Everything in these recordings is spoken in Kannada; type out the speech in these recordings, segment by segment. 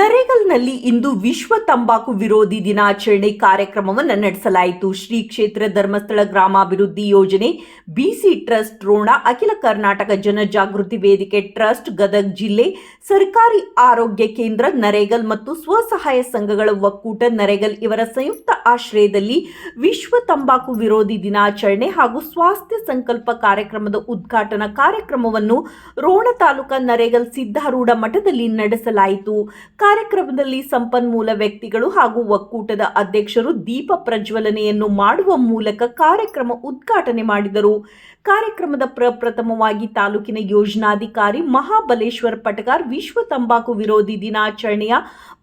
ನರೇಗಲ್ನಲ್ಲಿ ಇಂದು ವಿಶ್ವ ತಂಬಾಕು ವಿರೋಧಿ ದಿನಾಚರಣೆ ಕಾರ್ಯಕ್ರಮವನ್ನು ನಡೆಸಲಾಯಿತು. ಶ್ರೀ ಕ್ಷೇತ್ರ ಧರ್ಮಸ್ಥಳ ಗ್ರಾಮಾಭಿವೃದ್ಧಿ ಯೋಜನೆ ಬಿಸಿ ಟ್ರಸ್ಟ್, ರೋಣ, ಅಖಿಲ ಕರ್ನಾಟಕ ಜನಜಾಗೃತಿ ವೇದಿಕೆ, ಟ್ರಸ್ಟ್, ಗದಗ್ ಜಿಲ್ಲೆ, ಸರ್ಕಾರಿ ಆರೋಗ್ಯ ಕೇಂದ್ರ, ನರೇಗಲ್ ಮತ್ತು ಸ್ವಸಹಾಯ ಸಂಘಗಳ ಒಕ್ಕೂಟ ನರೇಗಲ್ ಇವರ ಸಂಯುಕ್ತ ಆಶ್ರಯದಲ್ಲಿ ವಿಶ್ವ ತಂಬಾಕು ವಿರೋಧಿ ದಿನಾಚರಣೆ ಹಾಗೂ ಸ್ವಾಸ್ಥ್ಯ ಸಂಕಲ್ಪ ಕಾರ್ಯಕ್ರಮದ ಉದ್ಘಾಟನಾ ಕಾರ್ಯಕ್ರಮವನ್ನು ರೋಣ ತಾಲೂಕಾ ನರೇಗಲ್ ಸಿದ್ಧಾರೂಢ ಮಠದಲ್ಲಿ ನಡೆಸಲಾಯಿತು. ಕಾರ್ಯಕ್ರಮದಲ್ಲಿ ಸಂಪನ್ಮೂಲ ವ್ಯಕ್ತಿಗಳು ಹಾಗೂ ಒಕ್ಕೂಟದ ಅಧ್ಯಕ್ಷರು ದೀಪ ಪ್ರಜ್ವಲನೆಯನ್ನು ಮಾಡುವ ಮೂಲಕ ಕಾರ್ಯಕ್ರಮ ಉದ್ಘಾಟನೆ ಮಾಡಿದರು. ಕಾರ್ಯಕ್ರಮದ ಪ್ರಪ್ರಥಮವಾಗಿ ತಾಲೂಕಿನ ಯೋಜನಾಧಿಕಾರಿ ಮಹಾಬಲೇಶ್ವರ ಪಟಗಾರ್ ವಿಶ್ವ ತಂಬಾಕು ವಿರೋಧಿ ದಿನಾಚರಣೆಯ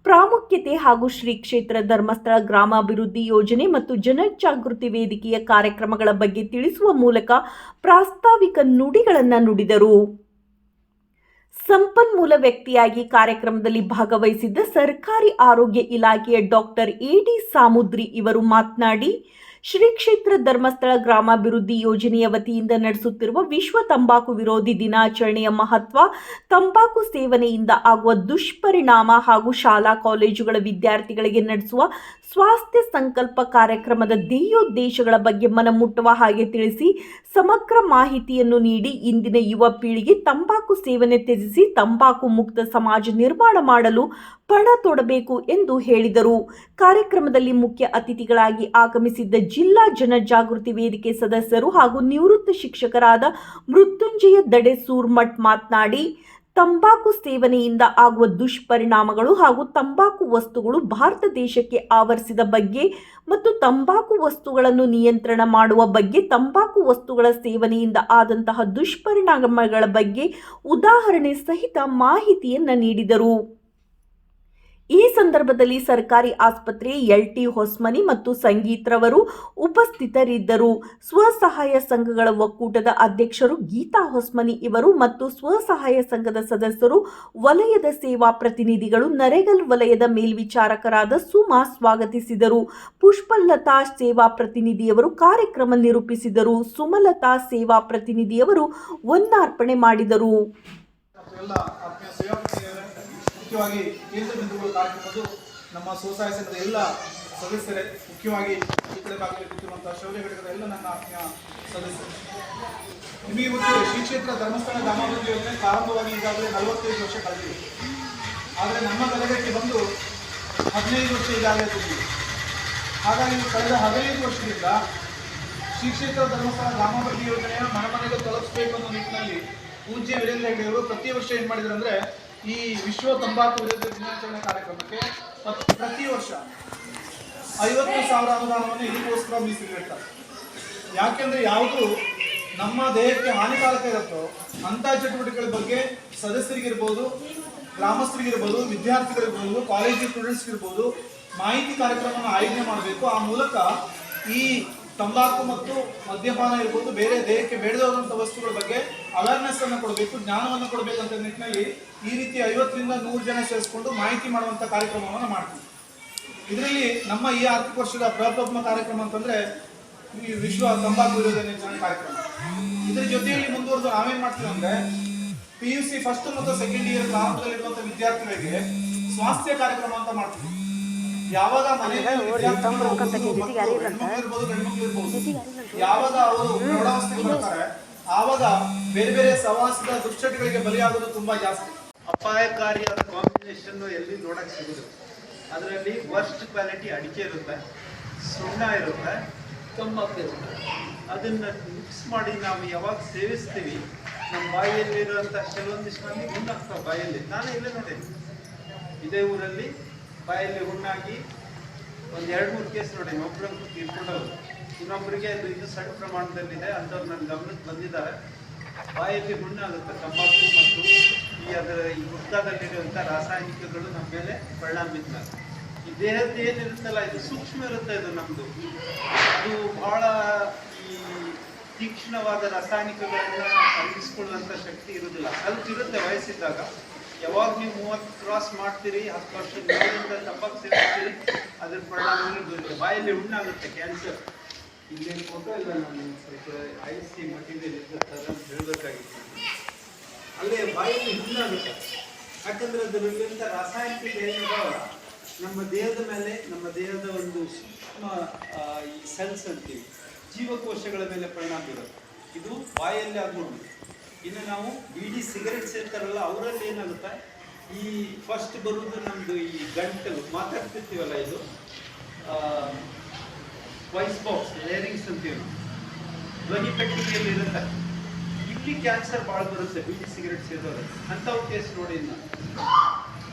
ಪ್ರಾಮುಖ್ಯತೆ ಹಾಗೂ ಶ್ರೀ ಕ್ಷೇತ್ರ ಧರ್ಮಸ್ಥಳ ಗ್ರಾಮಾಭಿವೃದ್ಧಿ ಯೋಜನೆ ಮತ್ತು ಜನಜಾಗೃತಿ ವೇದಿಕೆಯ ಕಾರ್ಯಕ್ರಮಗಳ ಬಗ್ಗೆ ತಿಳಿಸುವ ಮೂಲಕ ಪ್ರಾಸ್ತಾವಿಕ ನುಡಿಗಳನ್ನು ನುಡಿದರು. ಸಂಪನ್ಮೂಲ ವ್ಯಕ್ತಿಯಾಗಿ ಕಾರ್ಯಕ್ರಮದಲ್ಲಿ ಭಾಗವಹಿಸಿದ್ದ ಸರ್ಕಾರಿ ಆರೋಗ್ಯ ಇಲಾಖೆಯ ಡಾಕ್ಟರ್ ಎಡಿ ಸಾಮುದ್ರಿ ಇವರು ಮಾತನಾಡಿ ಶ್ರೀ ಕ್ಷೇತ್ರ ಧರ್ಮಸ್ಥಳ ಗ್ರಾಮಾಭಿವೃದ್ಧಿ ಯೋಜನೆಯ ವತಿಯಿಂದ ನಡೆಸುತ್ತಿರುವ ವಿಶ್ವ ತಂಬಾಕು ವಿರೋಧಿ ದಿನಾಚರಣೆಯ ಮಹತ್ವ, ತಂಬಾಕು ಸೇವನೆಯಿಂದ ಆಗುವ ದುಷ್ಪರಿಣಾಮ ಹಾಗೂ ಶಾಲಾ ಕಾಲೇಜುಗಳ ವಿದ್ಯಾರ್ಥಿಗಳಿಗೆ ನಡೆಸುವ ಸ್ವಾಸ್ಥ್ಯ ಸಂಕಲ್ಪ ಕಾರ್ಯಕ್ರಮದ ಧ್ಯೇಯೋದ್ದೇಶಗಳ ಬಗ್ಗೆ ಮನಮುಟ್ಟುವ ಹಾಗೆ ತಿಳಿಸಿ ಸಮಗ್ರ ಮಾಹಿತಿಯನ್ನು ನೀಡಿ ಇಂದಿನ ಯುವ ಪೀಳಿಗೆ ತಂಬಾಕು ಸೇವನೆ ತ್ಯಜಿಸಿ ತಂಬಾಕು ಮುಕ್ತ ಸಮಾಜ ನಿರ್ಮಾಣ ಮಾಡಲು ಪಣ ತೊಡಬೇಕು ಎಂದು ಹೇಳಿದರು. ಕಾರ್ಯಕ್ರಮದಲ್ಲಿ ಮುಖ್ಯ ಅತಿಥಿಗಳಾಗಿ ಆಗಮಿಸಿದ್ದ ಜಿಲ್ಲಾ ಜನಜಾಗೃತಿ ವೇದಿಕೆ ಸದಸ್ಯರು ಹಾಗೂ ನಿವೃತ್ತ ಶಿಕ್ಷಕರಾದ ಮೃತ್ಯುಂಜಯ ದಡೆ ಸೂರ್ಮಠ್ ಮಾತನಾಡಿ, ತಂಬಾಕು ಸೇವನೆಯಿಂದ ಆಗುವ ದುಷ್ಪರಿಣಾಮಗಳು ಹಾಗೂ ತಂಬಾಕು ವಸ್ತುಗಳು ಭಾರತ ದೇಶಕ್ಕೆ ಆವರಿಸಿದ ಬಗ್ಗೆ ಮತ್ತು ತಂಬಾಕು ವಸ್ತುಗಳನ್ನು ನಿಯಂತ್ರಣ ಮಾಡುವ ಬಗ್ಗೆ, ತಂಬಾಕು ವಸ್ತುಗಳ ಸೇವನೆಯಿಂದ ಆದಂತಹ ದುಷ್ಪರಿಣಾಮಗಳ ಬಗ್ಗೆ ಉದಾಹರಣೆ ಸಹಿತ ಮಾಹಿತಿಯನ್ನು ನೀಡಿದರು. ಸಂದರ್ಭದಲ್ಲಿ ಸರ್ಕಾರಿ ಆಸ್ಪತ್ರೆ ಎಲ್ ಟಿ ಹೊಸ್ಮನಿ ಮತ್ತು ಸಂಗೀತ್ರವರು ಉಪಸ್ಥಿತರಿದ್ದರು. ಸ್ವಸಹಾಯ ಸಂಘಗಳ ಒಕ್ಕೂಟದ ಅಧ್ಯಕ್ಷರು ಗೀತಾ ಹೊಸ್ಮನಿ ಇವರು ಮತ್ತು ಸ್ವಸಹಾಯ ಸಂಘದ ಸದಸ್ಯರು ವಲಯದ ಸೇವಾ ಪ್ರತಿನಿಧಿಗಳು ನರೇಗಲ್ ವಲಯದ ಮೇಲ್ವಿಚಾರಕರಾದ ಸುಮಾ ಸ್ವಾಗತಿಸಿದರು. ಪುಷ್ಪಲತಾ ಸೇವಾ ಪ್ರತಿನಿಧಿಯವರು ಕಾರ್ಯಕ್ರಮ ನಿರೂಪಿಸಿದರು. ಸುಮಲತಾ ಸೇವಾ ಪ್ರತಿನಿಧಿಯವರು ಒಂದಾರ್ಪಣೆ ಮಾಡಿದರು ಮತ್ತು ಎಲ್ಲ ಆತ್ಮೀಯ ಸೇವಾಪತಿಗಳೇ ಮುಖ್ಯವಾಗಿ ಕೇಂದ್ರ ಬಿಂದುಗಳು ಕಾರ್ಯಕ್ರಮದ್ದು ನಮ್ಮ ಸ್ವಸಹಾಯ ಸಂಘದ ಎಲ್ಲ ಸದಸ್ಯರೇ ಮುಖ್ಯವಾಗಿ ಈ ಕಡೆ ಭಾಗದಲ್ಲಿ ಶೌರ್ಯ ಘಟಕದ ಎಲ್ಲ ನನ್ನ ಆತ್ಮೀಯ ಸದಸ್ಯರು. ನಿಮಗೆ ಇವತ್ತು ಶ್ರೀ ಕ್ಷೇತ್ರ ಧರ್ಮಸ್ಥಳ ಗ್ರಾಮಾಭಿವೃದ್ಧಿ ಯೋಜನೆ ಪ್ರಾರಂಭವಾಗಿ ಈಗಾಗಲೇ ನಲವತ್ತೈದು ವರ್ಷ ಕಳೆದಿದೆ. ಆದರೆ ನಮ್ಮ ಗದಗಕ್ಕೆ ಬಂದು ಹದಿನೈದು ವರ್ಷ ಈಗಾಗಲೇ ಹಾಗಾಗಿ ಕಳೆದ ಹದಿನೈದು ವರ್ಷದಿಂದ ಶ್ರೀ ಕ್ಷೇತ್ರ ಧರ್ಮಸ್ಥಳ ಗ್ರಾಮಾಭಿವೃದ್ಧಿ ಯೋಜನೆಯ ಮನೆ ಮನೆಗೆ ತಲುಪಿಸಬೇಕು ಅನ್ನೋ ನಿಟ್ಟಿನಲ್ಲಿ ಪೂಜ್ಯ ವೀರೇಂದ್ರ ಹೆಗ್ಡೆಯವರು ಪ್ರತಿ ವರ್ಷ ಏನು ಮಾಡಿದ್ರು ಅಂದ್ರೆ ಈ ವಿಶ್ವ ತಂಬಾಕು ವಿರೋಧ ದಿನಾಚರಣೆ ಕಾರ್ಯಕ್ರಮಕ್ಕೆ ಪ್ರತಿ ವರ್ಷ ಐವತ್ತು ಸಾವಿರ ಅನುದಾನವನ್ನು ಇದಕ್ಕೋಸ್ಕರ ಮೀಸಲಿಡ್ತಾರೆ. ಯಾಕೆಂದ್ರೆ ಯಾವುದು ನಮ್ಮ ದೇಹಕ್ಕೆ ಹಾನಿಕಾರಕ ಇರುತ್ತೋ ಅಂತ ಚಟುವಟಿಕೆಗಳ ಬಗ್ಗೆ ಸದಸ್ಯರಿಗಿರ್ಬೋದು, ಗ್ರಾಮಸ್ಥರಿಗಿರ್ಬೋದು, ವಿದ್ಯಾರ್ಥಿಗಳಿರ್ಬೋದು ಕಾಲೇಜು ಸ್ಟೂಡೆಂಟ್ಸ್ಗಿರ್ಬೋದು ಮಾಹಿತಿ ಕಾರ್ಯಕ್ರಮವನ್ನು ಆಯೋಜನೆ ಮಾಡಬೇಕು. ಆ ಮೂಲಕ ಈ ತಂಬಾಕು ಮತ್ತು ಮದ್ಯಪಾನ ಇರ್ಬೋದು, ಬೇರೆ ದೇಹಕ್ಕೆ ಬೇಡದಂತ ವಸ್ತುಗಳ ಬಗ್ಗೆ ಅವೇರ್ನೆಸ್ ಅನ್ನು ಕೊಡಬೇಕು, ಜ್ಞಾನವನ್ನು ಕೊಡಬೇಕು ಅಂತ ನಿಟ್ಟಿನಲ್ಲಿ ಈ ರೀತಿ ಐವತ್ತರಿಂದ ನೂರು ಜನ ಸೇರಿಸ್ಕೊಂಡು ಮಾಹಿತಿ ಮಾಡುವಂಥ ಕಾರ್ಯಕ್ರಮವನ್ನು ಮಾಡ್ತೀವಿ. ಇದರಲ್ಲಿ ನಮ್ಮ ಈ ಆರ್ಥಿಕ ವರ್ಷದ ಪ್ರಪ್ರಥಮ ಕಾರ್ಯಕ್ರಮ ಅಂತಂದ್ರೆ ಈ ವಿಶ್ವ ತಂಬಾಕು ವಿರೋಧ ದಿನಾಚರಣೆ ಕಾರ್ಯಕ್ರಮ. ಇದ್ರ ಜೊತೆಯಲ್ಲಿ ಮುಂದುವರೆದು ನಾವೇನ್ ಮಾಡ್ತೀವಿ ಅಂದ್ರೆ ಪಿ ಯು ಸಿ ಫಸ್ಟ್ ಮತ್ತು ಸೆಕೆಂಡ್ ಇಯರ್ ಪ್ರಾರಂಭದಲ್ಲಿರುವಂತ ವಿದ್ಯಾರ್ಥಿಗಳಿಗೆ ಸ್ವಾಸ್ಥ್ಯ ಕಾರ್ಯಕ್ರಮ ಅಂತ ಮಾಡ್ತೀವಿ. ಯಾವಾಗ ಅವರು ಆವಾಗ ಬೇರೆ ಬೇರೆ ಸವಾಸದ ದುಶ್ಚಟಗಳಿಗೆ ಬಲಿಯಾಗೋದು ತುಂಬಾ ಜಾಸ್ತಿ. ಅಪಾಯಕಾರಿಯಾದ ಕಾಂಬಿನೇಷನ್ ಎಲ್ಲಿ ನೋಡಕ್ ಸಿಗುದು? ಅದರಲ್ಲಿ ವರ್ಸ್ಟ್ ಕ್ವಾಲಿಟಿ ಅಡಿಕೆ ಇರುತ್ತೆ ಸುಣ್ಣ ಇರುತ್ತೆ ತಂಬಾಕು ಇರುತ್ತೆ. ಅದನ್ನ ಮಿಕ್ಸ್ ಮಾಡಿ ನಾವು ಯಾವಾಗ ಸೇವಿಸ್ತೀವಿ ನಮ್ಮ ಬಾಯಿಯಲ್ಲಿರುವಂಥ ಕೆಲವೊಂದಿಷ್ಟು ಮಂದಿ ಮುಂದಾಗ್ತಾವ ಬಾಯಲ್ಲಿ. ನಾನೇ ಇಲ್ಲೇ ನೋಡಿ ಇದೇ ಊರಲ್ಲಿ ಬಾಯಲ್ಲಿ ಹುಣ್ಣಾಗಿ ಒಂದು ಎರಡು ಮೂರು ಕೇಸ್ ನೋಡಿ ಒಬ್ರಂತೂ ತೀರ್ಕೊಂಡವರು. ಇನ್ನೊಬ್ಬರಿಗೆ ಅದು ಇದು ಸಣ್ಣ ಪ್ರಮಾಣದಲ್ಲಿದೆ, ಅಂಥವ್ರು ನನ್ನ ಗಮನಕ್ಕೆ ಬಂದಿದ್ದಾರೆ. ಬಾಯಲ್ಲಿ ಹುಣ್ಣಾಗುತ್ತೆ, ತಂಬಾಕು ಮತ್ತು ಈ ಅದರ ಈ ಗುಡ್ಡದಲ್ಲಿರುವಂಥ ರಾಸಾಯನಿಕಗಳು ನಮ್ಮ ಮೇಲೆ ಪರಿಣಾಮ ಬಿದ್ದಾರೆ ಈ ದೇಹದ ಏನಿರುತ್ತಲ್ಲ, ಇದು ಸೂಕ್ಷ್ಮ ಇರುತ್ತೆ ಇದು ನಮ್ಮದು ಅದು ಬಹಳ ಈ ತೀಕ್ಷ್ಣವಾದ ರಾಸಾಯನಿಕಗಳನ್ನು ಅರಿಗಿಸ್ಕೊಳ್ಳುವಂಥ ಶಕ್ತಿ ಇರುವುದಿಲ್ಲ. ಸ್ವಲ್ಪ ಇರುತ್ತೆ ವಯಸ್ಸಿದ್ದಾಗ. ಯಾವಾಗ ನೀವು ಮೂವತ್ತು ಕ್ರಾಸ್ ಮಾಡ್ತೀರಿ, ಹತ್ತು ವರ್ಷ ತಂಬಾಕು ಸೇರಿಸ್ತೀರಿ, ಅದ್ರ ಪರಿಣಾಮ ಬರುತ್ತೆ ಬಾಯಲ್ಲಿ ಹುಣ್ಣಾಗುತ್ತೆ ಕ್ಯಾನ್ಸರ್ ಇಲ್ಲೇನು ಫೋಟೋ ಇಲ್ಲ ನಾನು ಸ್ವಲ್ಪ ಸಿ ಮಟೀರಿಯಲ್ ಇರ್ತಾರೆ ಅಂತ ಹೇಳಬೇಕಾಗಿತ್ತು. ಅಲ್ಲೇ ಬಾಯಲ್ಲಿ ಹುಣ್ಣಾಗುತ್ತೆ ಯಾಕಂದ್ರೆ ಅದರಲ್ಲಿಂದ ರಾಸಾಯನಿಕ ಏನಿದೆ ನಮ್ಮ ದೇಹದ ಮೇಲೆ, ನಮ್ಮ ದೇಹದ ಒಂದು ಸೂಕ್ಷ್ಮ ಈ ಸೆಲ್ಸ್ ಅಂತೀವಿ, ಜೀವಕೋಶಗಳ ಮೇಲೆ ಪರಿಣಾಮ ಬೀರುತ್ತೆ. ಇದು ಬಾಯಲ್ಲಿ ಆಗ್ಬೋದು ಇನ್ನು ನಾವು ಬಿಡಿ ಸಿಗರೆಟ್ಸ್ ಇರ್ತಾರಲ್ಲ ಅವರಲ್ಲಿ ಏನಾಗುತ್ತೆ? ಈ ಫಸ್ಟ್ ಬರುವುದು ನಮ್ಮದು ಈ ಗಂಟಲು, ಮಾತಾಡ್ತಿರ್ತೀವಲ್ಲ ಇದು? ವಾಯ್ಸ್ ಬಾಕ್ಸ್ ಲೇರಿಂಗ್ಸ್ ಅಂತೀವಿ ಧ್ವನಿ ಪೆಟ್ಟಿಗೆಯಲ್ಲಿ ಇರುತ್ತೆ. ಇಲ್ಲಿ ಕ್ಯಾನ್ಸರ್ ಭಾಳ ಬರುತ್ತೆ ಬಿಡಿ ಸಿಗರೇಟ್ ಸೇರಿದವರು ಅಂಥವು ಕೇಸ್ ನೋಡಿ ಇನ್ನು.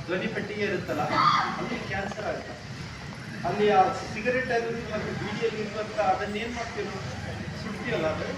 ಧ್ವನಿ ಪೆಟ್ಟಿಗೆ ಇರುತ್ತಲ್ಲ, ಅಲ್ಲಿ ಕ್ಯಾನ್ಸರ್ ಆಗುತ್ತೆ. ಅಲ್ಲಿ ಆ ಸಿಗರೆಟ್ ಅಲ್ಲಿ ಮತ್ತು ಬೀಡಿಯಲ್ಲಿ ಇರುವಂಥ ಅದನ್ನೇನು ಮಾಡ್ತೀವಿ ನಾವು? ಸುಡ್ತೀವಲ್ಲ ಅದು?